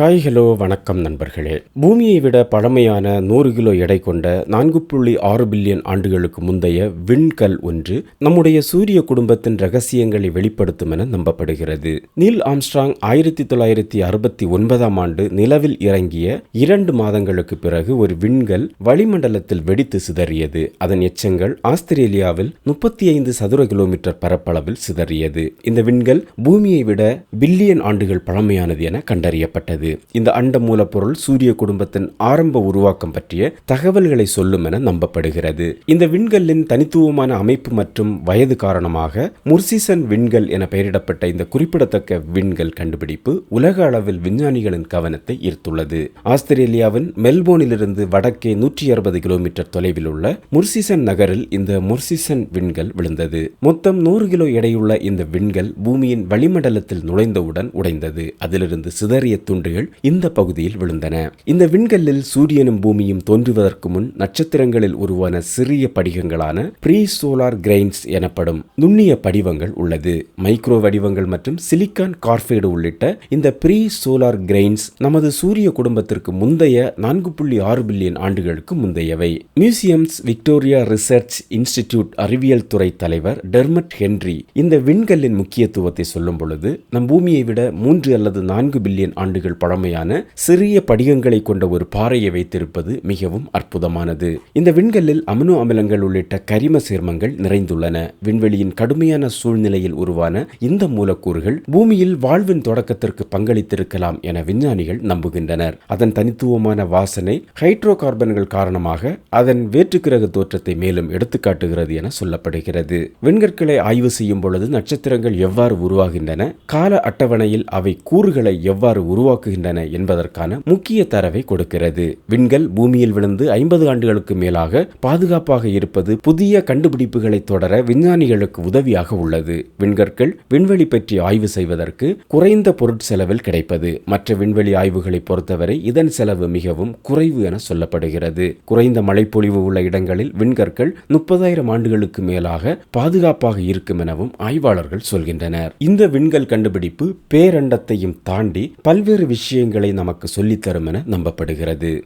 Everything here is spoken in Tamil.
ஹாய் ஹலோ வணக்கம் நண்பர்களே. பூமியை விட பழமையான நூறு கிலோ எடை கொண்ட நான்கு புள்ளி ஆறு பில்லியன் ஆண்டுகளுக்கு முந்தைய விண்கல் ஒன்று நம்முடைய சூரிய குடும்பத்தின் ரகசியங்களை வெளிப்படுத்தும் என நம்பப்படுகிறது. நீல் ஆம்ஸ்ட்ராங் ஆயிரத்தி தொள்ளாயிரத்தி அறுபத்தி ஒன்பதாம் ஆண்டு நிலவில் இறங்கிய இரண்டு மாதங்களுக்கு பிறகு ஒரு விண்கல் வளிமண்டலத்தில் வெடித்து சிதறியது. அதன் எச்சங்கள் ஆஸ்திரேலியாவில் முப்பத்தி ஐந்து சதுர கிலோமீட்டர் பரப்பளவில் சிதறியது. இந்த விண்கல் பூமியை விட பில்லியன் ஆண்டுகள் பழமையானது என கண்டறியப்பட்டது. இந்த அண்ட மூலப்பொருள் சூரிய குடும்பத்தின் ஆரம்ப உருவாக்கம் பற்றிய தகவல்களை சொல்லும் என நம்பப்படுகிறது. இந்த விண்கல்லின் தனித்துவமான அமைப்பு மற்றும் வயது காரணமாக முர்சிசன் விண்கல் என பெயரிடப்பட்ட இந்த குறிப்பிடத்தக்க விண்கல் கண்டுபிடிப்பு உலக அளவில் விஞ்ஞானிகளின் கவனத்தை ஈர்த்துள்ளது. ஆஸ்திரேலியாவின் மெல்போர்னிலிருந்து வடக்கே நூற்றி அறுபது கிலோமீட்டர் தொலைவில் உள்ள முர்சிசன் நகரில் இந்த முர்சிசன் விண்கல் விழுந்தது. மொத்தம் நூறு கிலோ எடையுள்ள இந்த விண்கல் பூமியின் வளிமண்டலத்தில் நுழைந்தவுடன் உடைந்தது. அதிலிருந்து சிதறிய துண்டுகள் இந்த பகுதியில் விழுந்தன. இந்த விண்கல்லில் சூரியனும் பூமியும் தோன்றுவதற்கு முன் நட்சத்திரங்களில் உருவான சிறிய படிகங்களான ப்ரீ சோலார் கிரெயின்ஸ் எனப்படும் நுண்ணிய படிவங்கள் உள்ளது. மைக்ரோ வடிவங்கள் மற்றும் சிலிக்கான் கார்பைடு உள்ளிட்ட இந்த ப்ரீ சோலார் கிரெயின்ஸ் நமது சூரிய குடும்பத்திற்கு முந்தைய நான்கு புள்ளி ஆறு பில்லியன் ஆண்டுகளுக்கு முந்தையவை. மியூசியம்ஸ் விக்டோரியா ரிசர்ச் இன்ஸ்டிடியூட் அறிவியல் துறை தலைவர் டெர்மட் ஹென்றி இந்த விண்கல்லின் முக்கியத்துவத்தை சொல்லும் பொழுது நம் பூமியை விட மூன்று அல்லது நான்கு பில்லியன் ஆண்டுகள் பழமையான சிறிய படிகங்களை கொண்ட ஒரு பாறையை வைத்திருப்பது மிகவும் அற்புதமானது. இந்த விண்கல்லில் அமினோ அமிலங்கள் உள்ளிட்ட கரிம சேர்மங்கள் நிறைந்துள்ளன. விண்வெளியின் கடுமையான சூழ்நிலையில் உருவான இந்த மூலக்கூறுகள் பூமியில் வாழ்வின் தொடக்கத்திற்கு பங்களித்திருக்கலாம் என விஞ்ஞானிகள் நம்புகின்றனர். அதன் தனித்துவமான வாசனை ஹைட்ரோ கார்பன்கள் காரணமாக அதன் வேற்றுக்கிரக தோற்றத்தை மேலும் எடுத்துக்காட்டுகிறது என சொல்லப்படுகிறது. விண்கற்களை ஆய்வு செய்யும் பொழுது நட்சத்திரங்கள் எவ்வாறு உருவாகின்றன? கால அட்டவணையில் அவை கூறுகளை எவ்வாறு உருவாக்குகின்றன என்பதற்கான முக்கிய தரவை கொடுக்கிறது. விண்கல் பூமியில் விழுந்து ஐம்பது ஆண்டுகளுக்கு மேலாக பாதுகாப்பாக இருப்பது புதிய கண்டுபிடிப்புகளை தொடர விஞ்ஞானிகளுக்கு உதவியாக உள்ளது. விண்கற்கள் விண்வெளி பற்றி ஆய்வு செய்வதற்கு குறைந்த பொருட்செலவில் கிடைப்பது மற்ற விண்வெளி ஆய்வுகளை பொறுத்தவரை இதன் செலவு மிகவும் குறைவு என சொல்லப்படுகிறது. குறைந்த மழைப்பொழிவு உள்ள இடங்களில் விண்கற்கள் முப்பதாயிரம் ஆண்டுகளுக்கு மேலாக பாதுகாப்பாக இருக்கும் எனவும் ஆய்வாளர்கள் சொல்கின்றனர். இந்த விண்கல் கண்டுபிடிப்பு பேரண்டத்தையும் தாண்டி பல்வேறு விஷயங்களை நமக்கு சொல்லித்தரும் என நம்பப்படுகிறது.